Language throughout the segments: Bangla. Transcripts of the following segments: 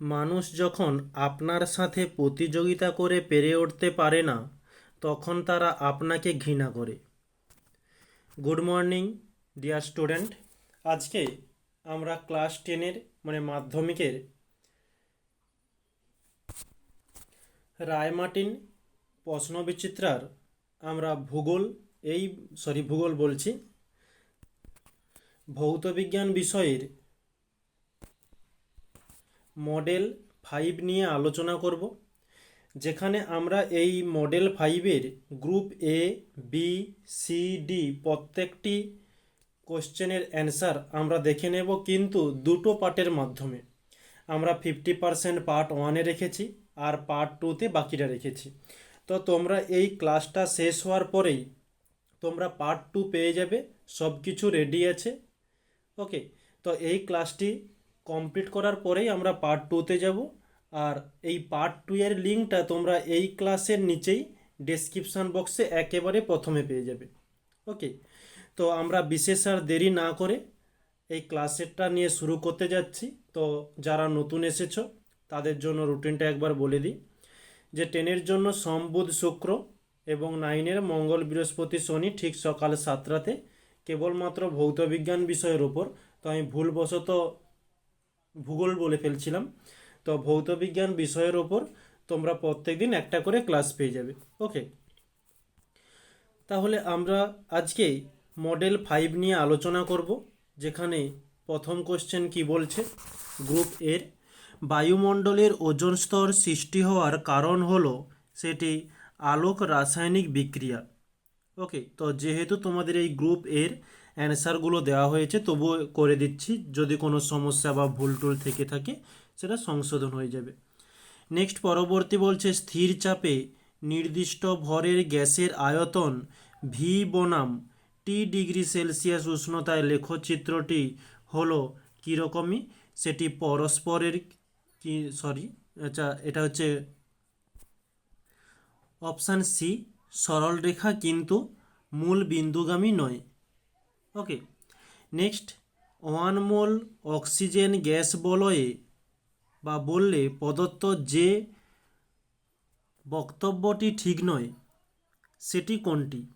মানুষ যখন আপনার সাথে প্রতিযোগিতা করে পেরে উঠতে পারে না, তখন তারা আপনাকে ঘৃণা করে। Good morning, dear student. আজকে আমরা ক্লাস টেনের মানে মাধ্যমিকের, রায়মার্টিন প্রশ্নবিচিত্রার আমরা ভূগোল, এই, সরি, ভূগোল বলছি, ভৌতবিজ্ঞান বিষয়ের মডেল ফাইভ নিয়ে আলোচনা করব, যেখানে আমরা এই মডেল ফাইভের group A B C D প্রত্যেকটি কোশ্চেনের অ্যান্সার আমরা দেখে নেব কিন্তু দুটো পার্টের মাধ্যমে। আমরা ফিফটি পারসেন্ট পার্ট ওয়ানে রেখেছি আর পার্ট টুতে বাকিটা রেখেছি। তো তোমরা এই ক্লাসটা শেষ হওয়ার পরেই তোমরা পার্ট টু পেয়ে যাবে সব কিছু রেডি আছে। ওকে, তো এই ক্লাসটি কমপ্লিট করার পরেই আমরা পার্ট টুতে যাব। আর এই পার্ট টু এর লিঙ্কটা তোমরা এই ক্লাসের নিচেই ডেসক্রিপশান বক্সে একেবারে প্রথমে পেয়ে যাবে। ওকে তো আমরা বিশেষ আর দেরি না করে এই ক্লাসেরটা নিয়ে শুরু করতে যাচ্ছি। তো যারা নতুন এসেছ, তাদের জন্য রুটিনটা একবার বলে দিই। যে টেনের জন্য সোম, বুধ, শুক্র এবং নাইনের মঙ্গল, বৃহস্পতি, শনি ঠিক সকাল সাতটাতে কেবলমাত্র ভৌতবিজ্ঞান বিষয়ের ওপর তো আমি ভুলবশত ভূগোল বলে ফেলছিলাম। তো ভৌতবিজ্ঞান বিষয়ের ওপর তোমরা প্রত্যেক দিন একটা করে ক্লাস পেয়ে যাবে। ওকে তাহলে আমরা আজকে মডেল ফাইভ নিয়ে আলোচনা করব, যেখানে প্রথম কোশ্চেন কি বলছে? গ্রুপ এর বায়ুমণ্ডলের ওজন স্তর সৃষ্টি হওয়ার কারণ হলো সেটি আলোক রাসায়নিক বিক্রিয়া। ওকে তো যেহেতু তোমাদের এই গ্রুপ এর অ্যান্সারগুলো দেওয়া হয়েছে, তবুও করে দিচ্ছি। যদি কোনো সমস্যা বা ভুল টুল থেকে থাকে, সেটা সংশোধন হয়ে যাবে। নেক্সট পরবর্তী বলছে, স্থির চাপে নির্দিষ্ট ভরের গ্যাসের আয়তন ভি বনাম টি ডিগ্রি সেলসিয়াস উষ্ণতায় লেখচিত্রটি হলো কীরকমই? সেটি পরস্পরের কি সরি আচ্ছা এটা হচ্ছে অপশান সি সরল রেখা কিন্তু মূল বিন্দুগামী নয়। Okay next one mole oxygen gas বলয়ে বা বললে প্রদত্ত যে বক্তব্যটি ঠিক নয়, সেটি কোনটি?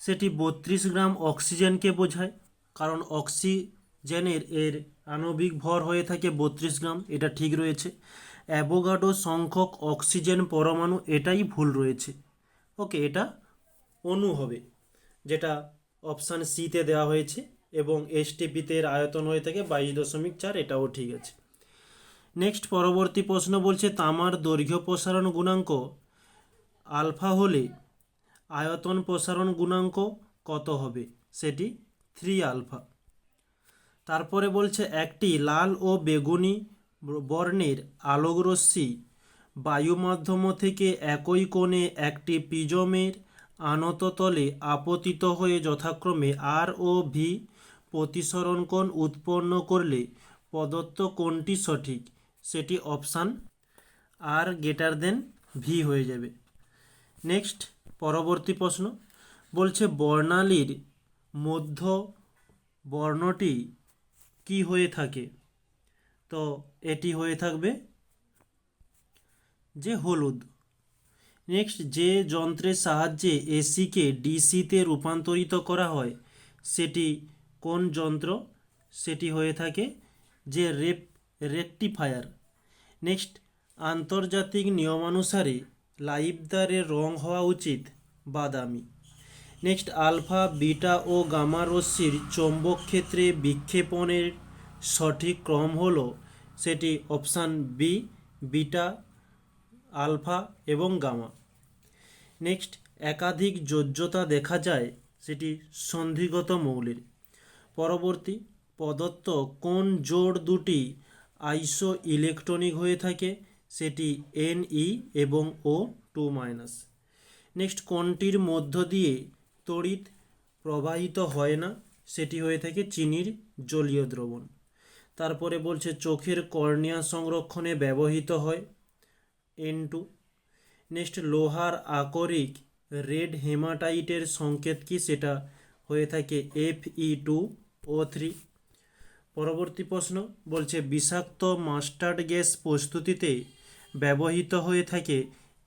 সেটি বত্রিশ গ্রাম অক্সিজেনকে বোঝায়, কারণ অক্সিজেনের এর আণবিক ভর হয়ে থাকে বত্রিশ গ্রাম, এটা ঠিক রয়েছে। অ্যাভোগাডো সংখ্যক অক্সিজেন পরমাণু, এটাই ভুল রয়েছে। ওকে এটা অণু হবে। যেটা অপশান সিতে দেওয়া হয়েছে এবং এসটিপিতে এর আয়তন হয়ে থাকে বাইশ দশমিক চার, এটাও ঠিক আছে। নেক্সট পরবর্তী প্রশ্ন বলছে, তামার দৈর্ঘ্য প্রসারণ গুণাঙ্ক আলফা হলে আয়তন প্রসারণ গুণাঙ্ক কত হবে? সেটি থ্রি আলফা। তারপরে বলছে, একটি লাল ও বেগুনি বর্ণের আলোকরশ্মি বায়ুমাধ্যম থেকে একই কোণে একটি প্রিজমের আনত তলে আপতিত হয়ে যথাক্রমে আর ও ভি প্রতিসরণ কোণ উৎপন্ন করলে প্রদত্ত কোণটি সঠিক। সেটি অপশান আর গেটার দেন ভি হয়ে যাবে। নেক্সট পরবর্তী প্রশ্ন বলছে বর্ণালীর মধ্য বর্ণটি কি হয়ে থাকে? তো এটি হয়ে থাকবে যে হলুদ। নেক্সট যে যন্ত্রের সাহায্যে এসিকে ডিসিতে রূপান্তরিত করা হয়, সেটি কোন যন্ত্র? সেটি হয়ে থাকে যে রেপ, রেকটিফায়ার। নেক্সট আন্তর্জাতিক নিয়মানুসারে লাইভদারের রং হওয়া উচিত, বাদামি। নেক্সট আলফা, বিটা ও গামা রশ্মির চৌম্বক ক্ষেত্রে বিক্ষেপণের সঠিক ক্রম হল সেটি অপশান বি, বিটা, আলফা এবং গামা। নেক্সট একাধিক যোজ্যতা দেখা যায় সেটি সন্ধিগত মৌলের। পরবর্তী, প্রদত্ত কোন জোড় দুটি আইসো ইলেকট্রনিক হয়ে থাকে সেটি এন ই এবং ও টু মাইনাস নেক্সট কোনটির মধ্য দিয়ে তড়িৎ প্রবাহিত হয় না সেটি হয়ে থাকে চিনির জলীয় দ্রবণ। তারপরে বলছে চোখের কর্নিয়া সংরক্ষণে ব্যবহৃত হয়। এন টু নেক্সট লোহার আকরিক রেড হেমাটাইটের সংকেত কি সেটা হয়ে থাকে F E two O three পরবর্তী প্রশ্ন বলছে, বিষাক্ত মাস্টার্ড গ্যাস প্রস্তুতিতে ব্যবহৃত হয়ে থাকে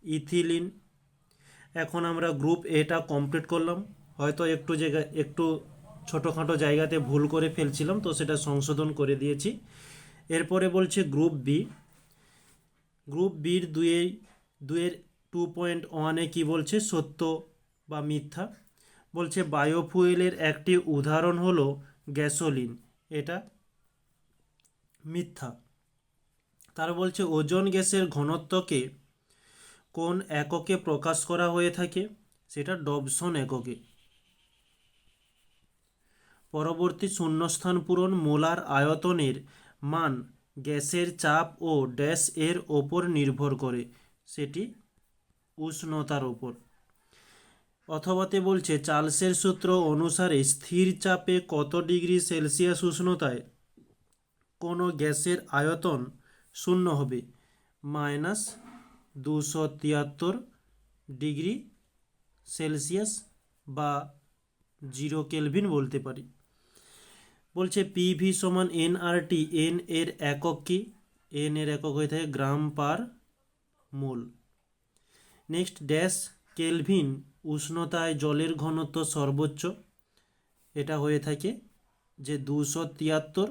ইথিলিন। এখন আমরা গ্রুপ এটা কমপ্লিট করলাম। হয়তো একটু জায়গা, একটু ছোটোখাটো জায়গাতে ভুল করে ফেলছিলাম, তো সেটা সংশোধন করে দিয়েছি। এরপরে বলছে গ্রুপ বি গ্রুপ বির দুয়ে দুয়ের টু পয়েন্ট ওয়ানে কী বলছে? সত্য বা মিথ্যা? বলছে বায়োফুয়েলের একটি উদাহরণ হলো গ্যাসোলিন এটা মিথ্যা। তার বলছে, ওজন গ্যাসের ঘনত্বকে কোন এককে প্রকাশ করা হয়ে থাকে? সেটা ডবসন এককে। পরবর্তী শূন্যস্থান পূরণ মোলার আয়তনের মান গ্যাসের চাপ ও ড্যাশ এর ওপর নির্ভর করে। সেটি উষ্ণতার ওপর অথবাতে বলছে, চার্লসের সূত্র অনুসারে স্থির চাপে কত ডিগ্রি সেলসিয়াস উষ্ণতায় কোনো গ্যাসের আয়তন শূন্য হবে? মাইনাস দুশো তিয়াত্তর ডিগ্রি সেলসিয়াস বা জিরো কেলভিন বলতে পারি। বলছে, পিভি সমান এন আর টি এন এর একক কি? এন এর একক হয়ে থাকে gram per mole. Next dash kelvin উষ্ণতায় জলের ঘনত্ব সর্বোচ্চ। এটা হয়ে থাকে যে দুশো তিয়াত্তর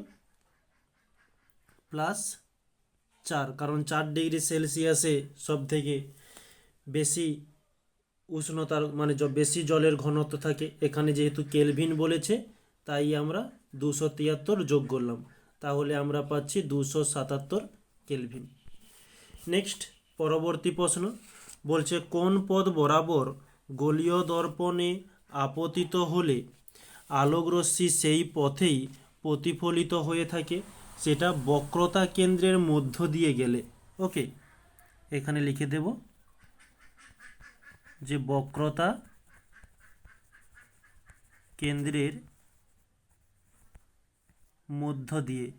প্লাস চার, কারণ চার ডিগ্রি সেলসিয়াসে সব থেকে বেশি উষ্ণতার মানে বেশি জলের ঘনত্ব থাকে। এখানে যেহেতু কেলভিন বলেছে, তাই আমরা দুশো তিয়াত্তর যোগ করলাম। তাহলে আমরা পাচ্ছি দুশো সাতাত্তর কেলভিন। নেক্সট পরবর্তী প্রশ্ন। বলছে, কোন পদ বরাবর গলীয় দর্পণে আপতিত হলে আলোকরশ্মি সেই পথেই প্রতিফলিত হয়ে থাকে? সেটা বক্রতা কেন্দ্রের মধ্য দিয়ে গেলে। ওকে, এখানে লিখে দেব যে বক্রতা কেন্দ্রের মধ্য দিয়ে।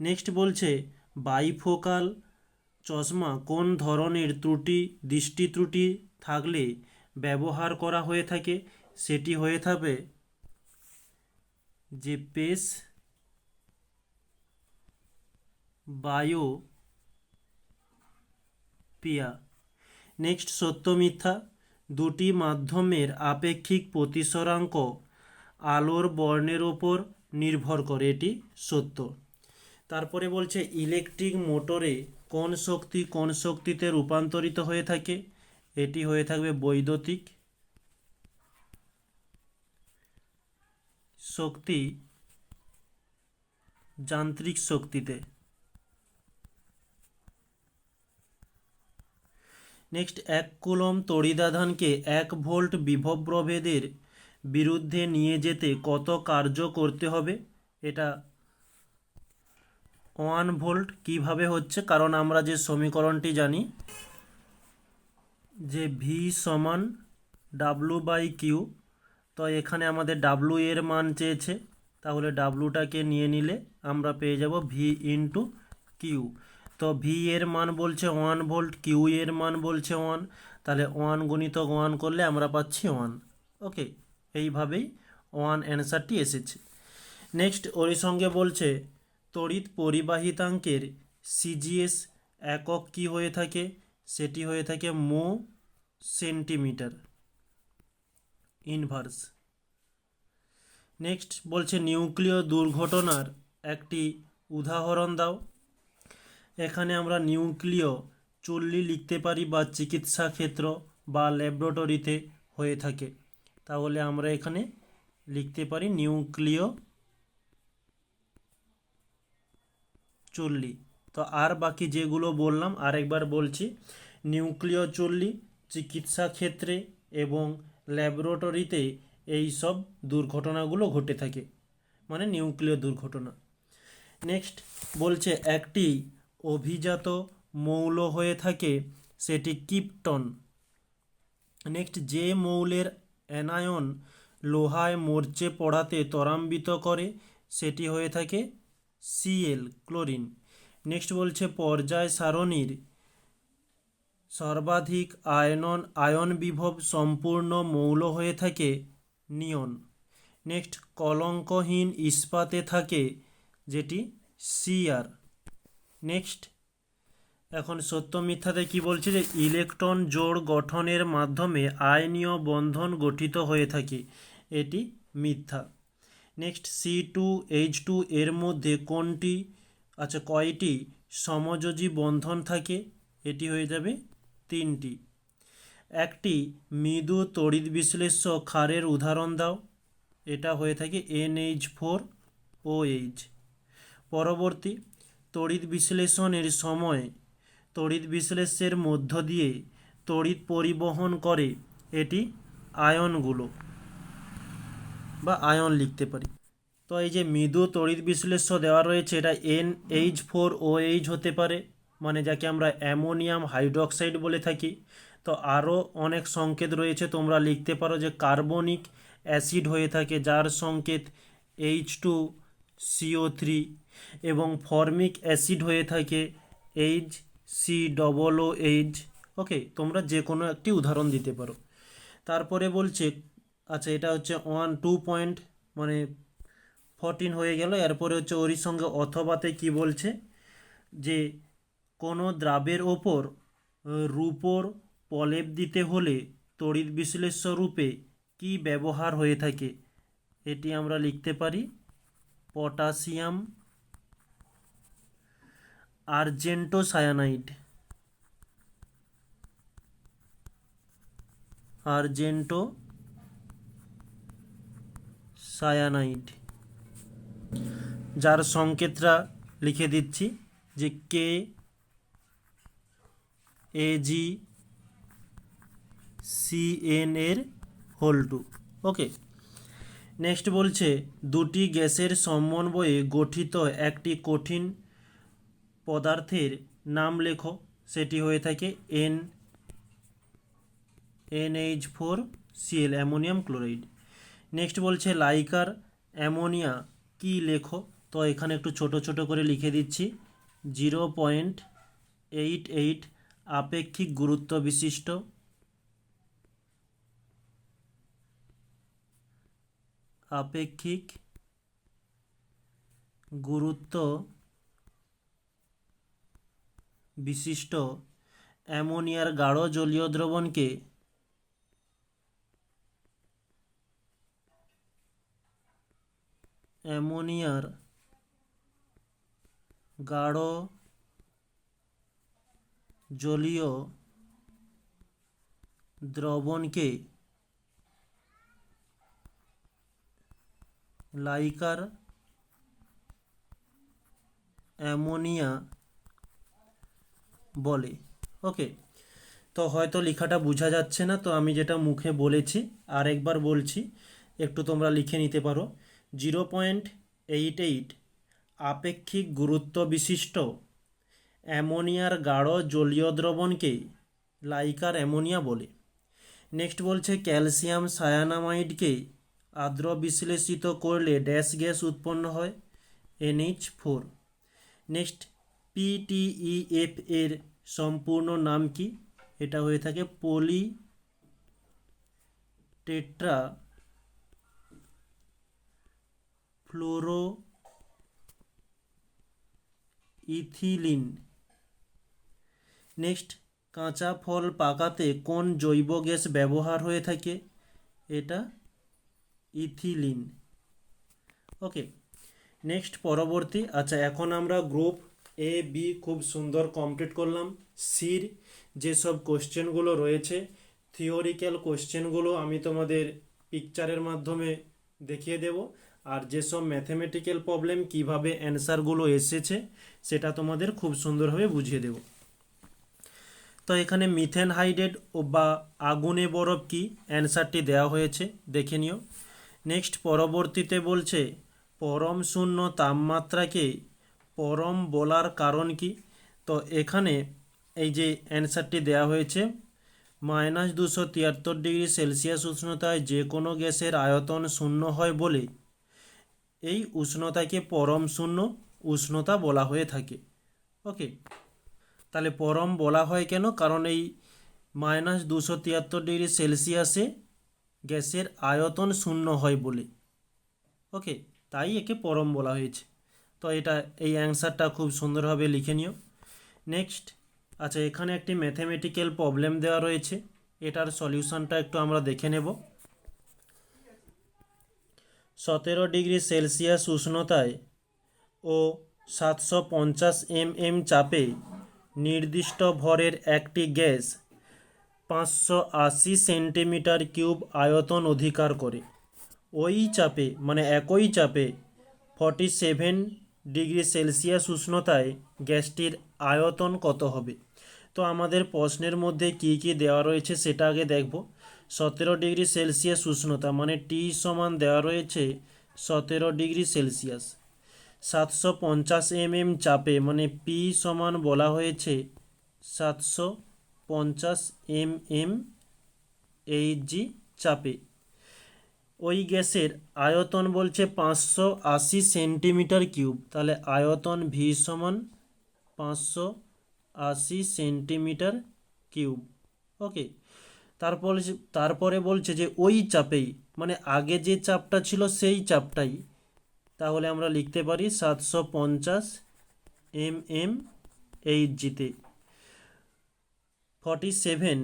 নেক্সট বলছে, বাইফোকাল চশমা কোন ধরনের ত্রুটি, দৃষ্টি ত্রুটি থাকলে ব্যবহার করা হয়ে থাকে, সেটি হয়ে থাকে যে পেস, বায়ো পিয়া। নেক্সট, সত্য মিথ্যা। দুটি মাধ্যমের আপেক্ষিক প্রতিসরাঙ্ক আলোর বর্ণের ওপর নির্ভর করে, এটি সত্য। তারপরে বলছে, ইলেকট্রিক মোটরে কোন শক্তি কোন শক্তিতে রূপান্তরিত হয়ে থাকে? এটি হয়ে থাকবে বৈদ্যুতিক শক্তি যান্ত্রিক শক্তিতে। নেক্সট, এক কুলম তড়িদাধানকে এক ভোল্ট বিভব প্রভেদের বিরুদ্ধে নিয়ে যেতে কত কার্য করতে হবে? এটা ওয়ান ভোল্ট কীভাবে হচ্ছে? কারণ আমরা যে সমীকরণটি জানি, যে ভি সমান ডাব্লু বাই কিউ তো এখানে আমাদের ডাব্লু এর মান চেয়েছে। তাহলে ডাব্লুটাকে নিয়ে নিলে আমরা পেয়ে যাব ভি ইন্টু কিউ তো ভি এর মান বলছে ওয়ান ভোল্ট কিউ এর মান বলছে ওয়ান। তাহলে ওয়ান গুণিত ওয়ান করলে আমরা পাচ্ছি ওয়ান। ওকে, এইভাবেই ওয়ান অ্যান্সারটি এসেছে। নেক্সট ওর সঙ্গে বলছে তড়িৎ পরিবাহিতাঙ্কের সিজিএস একক কি হয়ে থাকে? সেটি হয়ে থাকে মো সেন্টিমিটার। ইনভার্স। নেক্সট বলছে নিউক্লিয় দুর্ঘটনার একটি উদাহরণ দাও। এখানে আমরা নিউক্লিয় চল্লি লিখতে পারি বা চিকিৎসা ক্ষেত্র বা ল্যাবরেটরিতে হয়ে থাকে। তাহলে আমরা এখানে লিখতে পারি নিউক্লিয় চুল্লি। তো আর বাকি যেগুলো বললাম, আরেকবার বলছি, নিউক্লিয় চুল্লি চিকিৎসা ক্ষেত্রে এবং ল্যাবরেটরিতে এই সব দুর্ঘটনাগুলো ঘটে থাকে মানে নিউক্লিয় দুর্ঘটনা। নেক্সট বলছে, একটি অভিজাত মৌল হয়ে থাকে, সেটি কিপটন। নেক্সট, যে মৌলের অ্যানায়ন লোহায় মরচে পড়াতে ত্বরান্বিত করে, সেটি হয়ে থাকে সিএল ক্লোরিন নেক্সট বলছে পর্যায় সারণীর। সর্বাধিক আয়নন, আয়ন বিভব সম্পূর্ণ মৌল হয়ে থাকে নিয়ন। নেক্সট কলঙ্কহীন ইস্পাতে থাকে যেটি সিআর নেক্সট এখন সত্য মিথ্যাতে কি বলছে যে ইলেকট্রন জোড় গঠনের মাধ্যমে আয়নীয় বন্ধন গঠিত হয়ে থাকে। এটি মিথ্যা। Next C two H two এর মধ্যে কোনটি আচ্ছা কয়টি সমযোজী বন্ধন থাকে? এটি হয়ে যাবে তিনটি। একটি মৃদু তড়িৎ বিশ্লেষ্য ক্ষারের উদাহরণ দাও। এটা হয়ে থাকে এনএইচ ফোর ও এইচ পরবর্তী, তড়িৎ বিশ্লেষণের সময় তড়িৎ বিশ্লেষ্যের মধ্য দিয়ে তড়িৎ পরিবহন করে এটি আয়নগুলো। বা আয়ন লিখতে পারি। তো এই যে মৃদু তড়িৎ বিশ্লেষ্য দেওয়া রয়েছে, এটা N H four O H হতে পারে মানে যাকে আমরা অ্যামোনিয়াম হাইড্রোক্সাইড বলে থাকি। তো আরও অনেক সংকেত রয়েছে, তোমরা লিখতে পারো যে কার্বনিক অ্যাসিড হয়ে থাকে, যার সংকেত এইচ টু সিও থ্রি এবং ফর্মিক অ্যাসিড হয়ে থাকে H C double O H okay, তোমরা যে কোনো একটি উদাহরণ দিতে পারো। তারপরে বলছে আচ্ছা এটা হচ্ছে ওয়ান টু পয়েন্ট মানে ফরটিন হয়ে গেল। এরপরে হচ্ছে ওরই সঙ্গে অথবাতে কি বলছে? যে কোনো দ্রাবের ওপর রূপোর প্রলেপ দিতে হলে তড়িৎ বিশ্লেষ্য রূপে কি ব্যবহার হয়ে থাকে? এটি আমরা লিখতে পারি। Potassium argento cyanide argento cyanide যার সংকেতটা লিখে দিচ্ছি যে K A G C N এর হোল টু ওকে নেক্সট বলছে, দুটি গ্যাসের সমন্বয়ে গঠিত একটি কঠিন পদার্থের নাম লেখো। সেটি হয়ে থাকে N NH four CL ammonium chloride. Next বলছে, লাইকার অ্যামোনিয়া, কি লেখো? তো এখানে একটু ছোট ছোট করে লিখে দিচ্ছি। জিরো পয়েন্ট এইট এইট, আপেক্ষিক গুরুত্ব বিশিষ্ট। আপেক্ষিক গুরুত্ব বিশিষ্ট। অ্যামোনিয়ার গাঢ় জলীয় দ্রবণকে অ্যামোনিয়ার গাঢ় জলীয় দ্রবণকে লাইকার অ্যামোনিয়া বলে। ওকে, তো হয়তো লেখাটা বোঝা যাচ্ছে না, তো আমি যেটা মুখে বলেছি আর একবার বলছি, একটু তোমরা লিখে নিতে পারো। জিরো পয়েন্ট এইট এইট আপেক্ষিক গুরুত্ব বিশিষ্ট অ্যামোনিয়ার গাঢ় জলীয় দ্রবণকে লাইকার অ্যামোনিয়া বলে। নেক্সট বলছে, ক্যালসিয়াম সায়ানামাইডকে আর্দ্র বিশ্লেষিত করলে ড্যাশ গ্যাস উৎপন্ন হয়, এনএইচ ফোর। নেক্সট পিটিইএফ এর সম্পূর্ণ নাম কি? এটা হয়ে থাকে poly tetra fluoro ethylene next কাঁচা ফল পাকাতে কোন জৈব গ্যাস ব্যবহার হয়ে থাকে? এটা ইথিলিন ওকে নেক্সট পরবর্তী। আচ্ছা এখন আমরা গ্রুপ এ বি খুব সুন্দর কমপ্লিট করলাম। সির যেসব কোশ্চেনগুলো রয়েছে থিওরিক্যাল কোশ্চেনগুলো আমি তোমাদের পিকচারের মাধ্যমে দেখিয়ে দেব। আর যেসব ম্যাথমেটিক্যাল প্রবলেম কীভাবে অ্যান্সারগুলো এসেছে, সেটা তোমাদের খুব সুন্দরভাবে বুঝিয়ে দেব। তো এখানে মিথেন হাইড্রেট বা আগুনে বরফ কি অ্যান্সারটি দেওয়া হয়েছে, দেখে নিও। নেক্সট পরবর্তীতে বলছে, পরম শূন্য তাপমাত্রাকে পরম বলার কারণ কি? তো এখানে এই যে অ্যান্সারটি দেওয়া হয়েছে, মাইনাস দুশো তিয়াত্তর ডিগ্রি সেলসিয়াস উষ্ণতায় যে কোনো গ্যাসের আয়তন শূন্য হয় বলে এই উষ্ণতাকে পরম শূন্য উষ্ণতা বলা হয়ে থাকে। ওকে? তাহলে পরম বলা হয় কেন? কারণ এই মাইনাস দুশো তিয়াত্তর ডিগ্রি সেলসিয়াসে গ্যাসের আয়তন শূন্য হয় বলে। ওকে? তাই একে পরম বলা হয়েছে। তো এটা, এই অ্যান্সারটা খুব সুন্দরভাবে লিখে নিও। নেক্সট আচ্ছা এখানে একটি ম্যাথমেটিক্যাল প্রবলেম দেওয়া রয়েছে। এটার সলিউশনটা একটু আমরা দেখে নেব। সতেরো ডিগ্রি সেলসিয়াস উষ্ণতায় ও সাতশো পঞ্চাশ এম এম চাপে নির্দিষ্ট ভরের একটি গ্যাস পাঁচশো আশি সেন্টিমিটার কিউব আয়তন অধিকার করে। ওই চাপে মানে একই চাপে ফর্টি সেভেন ডিগ্রি সেলসিয়াস উষ্ণতায় গ্যাসটির আয়তন কত হবে? তো আমাদের প্রশ্নের মধ্যে কি কি দেওয়া রয়েছে সেটা আগে দেখব। সতেরো ডিগ্রি সেলসিয়াস উষ্ণতা মানে টি সমান দেওয়া রয়েছে সতেরো ডিগ্রি সেলসিয়াস। সাতশো পঞ্চাশ এম এম চাপে মানে পি সমান বলা হয়েছে সাতশো পঞ্চাশ এম এম এইচজি চাপে। ওই গ্যাসের আয়তন বলছে পাঁচশো আশি সেন্টিমিটার কিউব, তাহলে আয়তন ভি সমান পাঁচশো আশি সেন্টিমিটার কিউব। ওকে তারপর তারপরে বলছে যে ওই চাপেই মানে আগে যে চাপটা ছিল সেই চাপটাই। তাহলে আমরা লিখতে পারি সাতশো পঞ্চাশ এম এম এইচ জিতে। ফর্টি সেভেন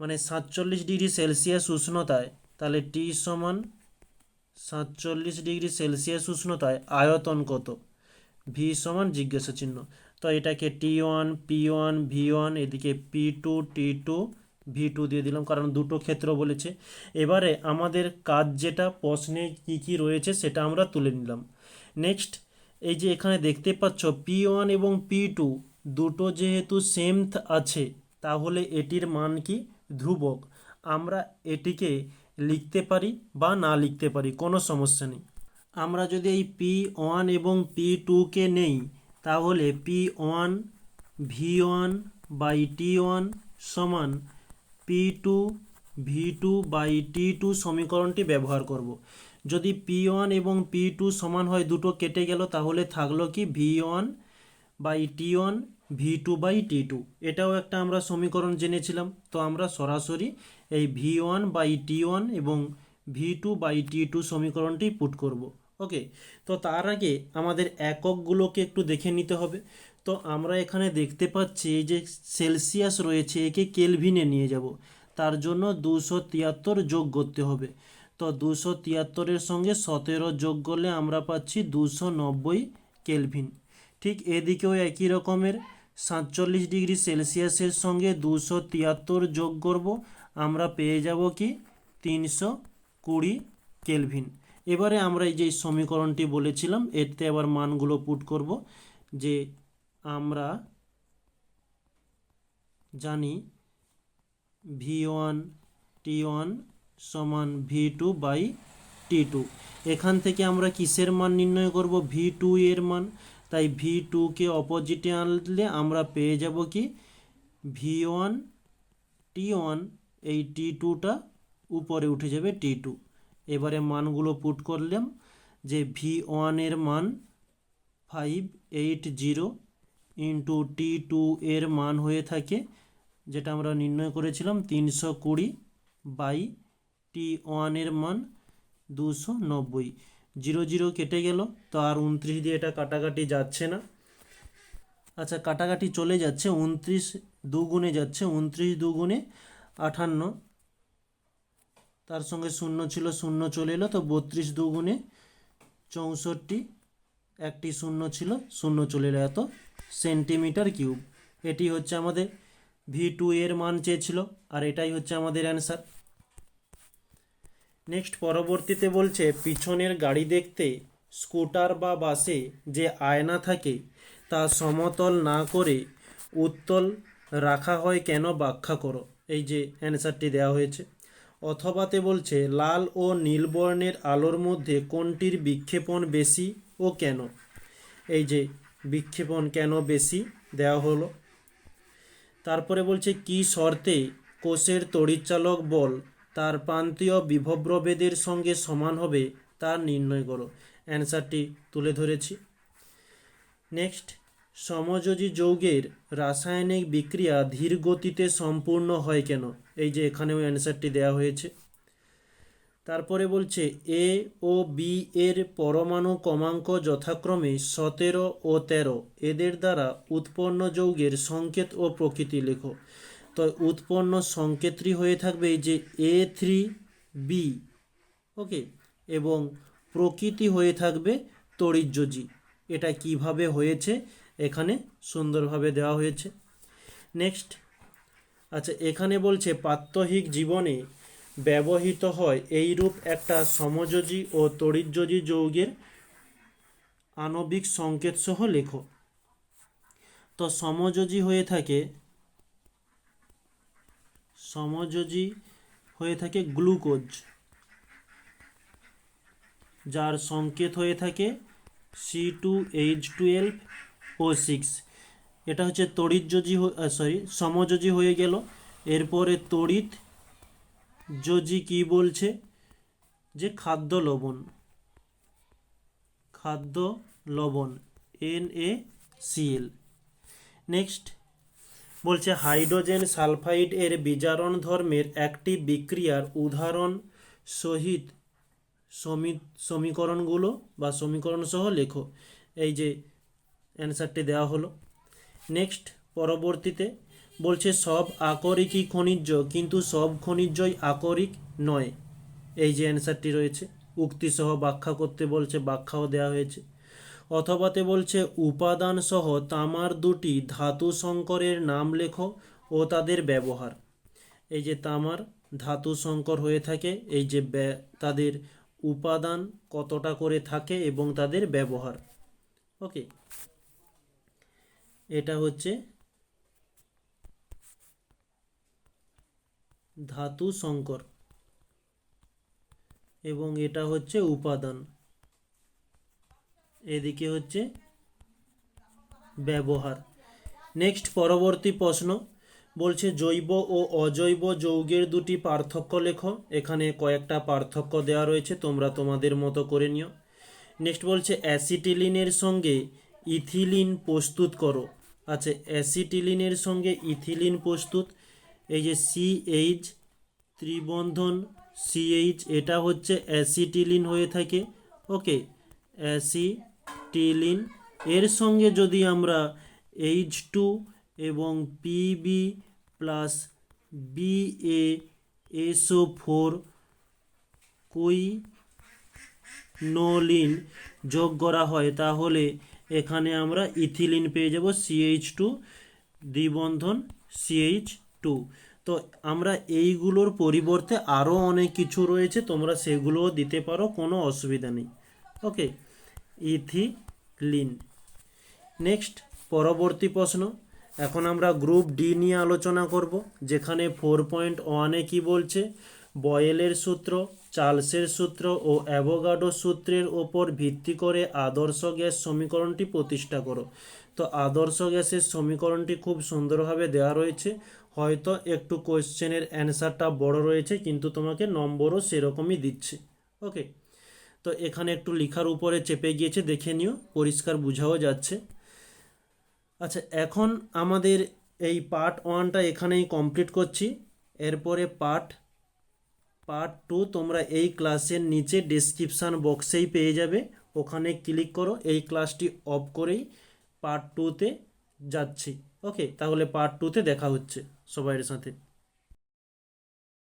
মানে সাতচল্লিশ ডিগ্রি সেলসিয়াস উষ্ণতায়, তাহলে টি সমান সাতচল্লিশ ডিগ্রি সেলসিয়াস উষ্ণতায় আয়তন কত? ভি সমান জিজ্ঞাসা চিহ্ন তো এটাকে T one, P one, V one, এদিকে P two, T two V two দিয়ে দিলাম, কারণ দুটো ক্ষেত্র বলেছে। এবারে আমাদের কাজ যেটা, প্রশ্নে কী কী রয়েছে সেটা আমরা তুলে নিলাম। নেক্সট এই যে এখানে দেখতে পাচ্ছ পি ওয়ান এবং পি টু দুটো যেহেতু সেম আছে, তাহলে এটির মান কি? ধ্রুবক। আমরা এটিকে লিখতে পারি বা না লিখতে পারি, কোনো সমস্যা নেই। আমরা যদি এই পি ওয়ান এবং পি টুকে নেই, তাহলে P one V one by T one সমান P two V two by T two সমীকরণটি ব্যবহার করব। যদি পি ওয়ান এবং পি টু সমান হয়, দুটো কেটে গেল, তাহলে থাকল কি V one by T one V two by T two এটাও একটা আমরা সমীকরণ জেনেছিলাম। তো আমরা সরাসরি এই V one by T one এবং V two by T two সমীকরণটি পুট করব। ওকে? তো তার আগে আমাদের এককগুলোকে একটু দেখে নিতে হবে। তো আমরা এখানে দেখতে পাচ্ছি যে সেলসিয়াস রয়েছে, একে কেলভিনে নিয়ে যাব। তার জন্য দুশো তিয়াত্তর যোগ করতে হবে। তো দুশো তিয়াত্তরের সঙ্গে সতেরো যোগ করলে আমরা পাচ্ছি দুশো নব্বই কেলভিন। ঠিক এদিকেও একই রকমের, সাতচল্লিশ ডিগ্রি সেলসিয়াসের সঙ্গে দুশো তিয়াত্তর যোগ করব, আমরা পেয়ে যাব কি? তিনশো কুড়ি কেলভিন। এবারে আমরা এই যে সমীকরণটি বলেছিলাম, এতে আবার মানগুলো পুট করব যে আমরা জানি ভি ওয়ান, টি ওয়ান সমান V two by T two. এখান থেকে আমরা কিসের মান নির্ণয় করব? ভি টু এর মান। তাই ভি টুকে অপোজিটে আনলে আমরা পেয়ে যাব কি? ভি ওয়ান, টি ওয়ান এই টি টুটা উপরে উঠে যাবে টি টু। এবারে মানগুলো পুট করলাম যে ভি ওয়ানের মান five eight zero into T two এর মান হয়ে থাকে, যেটা আমরা নির্ণয় করেছিলাম তিনশো কুড়ি বাই টি ওয়ানের মান দুশো নব্বই। জিরো জিরো কেটে গেল, তো আর উনত্রিশ দিয়ে এটা কাটাকাটি যাচ্ছে না। আচ্ছা কাটাকাটি চলে যাচ্ছে, উনত্রিশ দুগুণে যাচ্ছে, উনত্রিশ দুগুণে আটান্ন তার সঙ্গে শূন্য ছিল, শূন্য চলে এলো, তো বত্রিশ দুগুণে চৌষট্টি, একটি শূন্য ছিল, শূন্য চলে এলো, এত সেন্টিমিটার কিউব। এটি হচ্ছে আমাদের ভি টু এর মান চেয়েছিল, আর এটাই হচ্ছে আমাদের অ্যান্সার। নেক্সট, পরবর্তীতে বলছে, পিছনের গাড়ি দেখতে স্কুটার বা বাসে যে আয়না থাকে, তা সমতল না করে উত্তল রাখা হয় কেন ব্যাখ্যা করো। এই যে অ্যান্সারটি দেওয়া হয়েছে। অথবাতে বলছে, লাল ও নীল বর্ণের আলোর মধ্যে কোনটির বিক্ষেপণ বেশি ও কেন? এই যে বিক্ষেপণ কেন বেশি দেওয়া হলো? তারপরে বলছে, কি শর্তে কোষের তড়িৎচালক বল তার প্রান্তীয় বিভবপ্রভেদের সঙ্গে সমান হবে তা নির্ণয় করো? অ্যান্সারটি তুলে ধরেছি। নেক্সট, সমযোজী যৌগের রাসায়নিক বিক্রিয়া ধীর গতিতে সম্পূর্ণ হয় কেন? এই যে এখানেও অ্যান্সারটি দেওয়া হয়েছে। তারপরে বলছে, এ ও বি এর পরমাণু ক্রমাঙ্ক যথাক্রমে সতেরো ও তেরো। এদের দ্বারা উৎপন্ন যৌগের সংকেত ও প্রকৃতি লেখো। তো উৎপন্ন সংকেতটি হয়ে থাকবে যে এ থ্রি বি, ওকে? এবং প্রকৃতি হয়ে থাকবে তড়িৎযোজি। এটা কীভাবে হয়েছে? এখানে সুন্দরভাবে দেওয়া হয়েছে। নেক্সট। আচ্ছা এখানে বলছে প্রাত্যহিক জীবনে ব্যবহৃত হয় এইরূপ একটা সমযোজী ও তড়িৎযোজী যৌগের আণবিক সংকেত সহ লেখো। তো সমযোজী হয়ে থাকে, সমযোজী হয়ে থাকে গ্লুকোজ, যার সংকেত হয়ে থাকে C two H twelve O six. এটা হচ্ছে তড়িৎযোজী সরি সমযোজী হয়ে গেল। এরপরে তড়িৎ যোজি কি বলছে? যে খাদ্য লবণ। খাদ্য লবণ N A C L next বলছে হাইড্রোজেন সালফাইড এর বিজারণ ধর্মের একটি বিক্রিয়ার উদাহরণ সহিত সমী, সমীকরণগুলো বা সমীকরণ সহ লেখো। এই যে অ্যান্সারটি দেওয়া হলো। নেক্সট পরবর্তীতে বলছে, সব আকরিকই খনিজ, কিন্তু সব খনিজই আকরিক নয়। এই যে অ্যান্সারটি রয়েছে উক্তি সহ ব্যাখ্যা করতে বলছে, ব্যাখ্যাও দেওয়া হয়েছে। অথবাতে বলছে উপাদান সহ তামার দুটি ধাতু সংকরের নাম লেখো ও তাদের ব্যবহার। এই যে তামার ধাতু সংকর হয়ে থাকে, এই যে তাদের উপাদান কতটা করে থাকে এবং তাদের ব্যবহার। ওকে, এটা হচ্ছে ধাতু সংকর। এবং এটা হচ্ছে উপাদান। এদিকে হচ্ছে ব্যবহার। নেক্সট পরবর্তী প্রশ্ন বলছে, জৈব ও অজৈব যৌগের দুটি পার্থক্য লেখো। এখানে কয়েকটা পার্থক্য দেওয়া রয়েছে, তোমরা তোমাদের মতো করে নিও। নেক্সট বলছে, অ্যাসিটিলিনের সঙ্গে ইথিলিন প্রস্তুত করো। আচ্ছা অ্যাসিটিলিনের সঙ্গে ইথিলিন প্রস্তুত এই যে সিএইচ ত্রিবন্ধন সিএইচ এটা হচ্ছে অ্যাসিটিলিন হয়ে থাকে, ওকে? অ্যাসিটিলিন। এর সঙ্গে যদি আমরা এইচ টু এবং P B plus B A S O four quinoline যোগ করা হয়, তাহলে এখানে আমরা ইথিলিন পেয়ে যাব সিএইচ টু দ্বিবন্ধন সিএইচ টু তো আমরা এইগুলোর পরিবর্তে আরও অনেক কিছু রয়েছে, তোমরা সেগুলোও দিতে পারো, কোনো অসুবিধা নেই। ওকে ইথিলিন। নেক্সট পরবর্তী প্রশ্ন। এখন আমরা গ্রুপ ডি নিয়ে আলোচনা করব, যেখানে ফোর পয়েন্ট ওয়ানে কী বলছে? বয়েলের সূত্র, চার্লসের সূত্র ও অ্যাভোগাডো সূত্রের ওপর ভিত্তি করে আদর্শ গ্যাস সমীকরণটি প্রতিষ্ঠা করো। তো আদর্শ গ্যাসের সমীকরণটি খুব সুন্দরভাবে দেওয়া রয়েছে। হয়তো একটু কোয়েশ্চেনের অ্যান্সারটা বড় রয়েছে, কিন্তু তোমাকে নম্বরও সেরকমই দিচ্ছে। ওকে তো এখানে একটু লেখার উপরে চেপে গিয়েছে, দেখে নিও, পরিষ্কার বোঝাও যাচ্ছে। আচ্ছা এখন আমাদের এই পার্ট ওয়ানটা এখানেই কমপ্লিট করছি। এরপরে পার্ট পার্ট টু তোমরা এই ক্লাসের নিচে ডেসক্রিপশান বক্সেই পেয়ে যাবে। ওখানে ক্লিক করো, এই ক্লাসটি অফ করেই পার্ট টুতে যাচ্ছি। ওকে তাহলে পার্ট টুতে দেখা হচ্ছে। सबैहरू साथै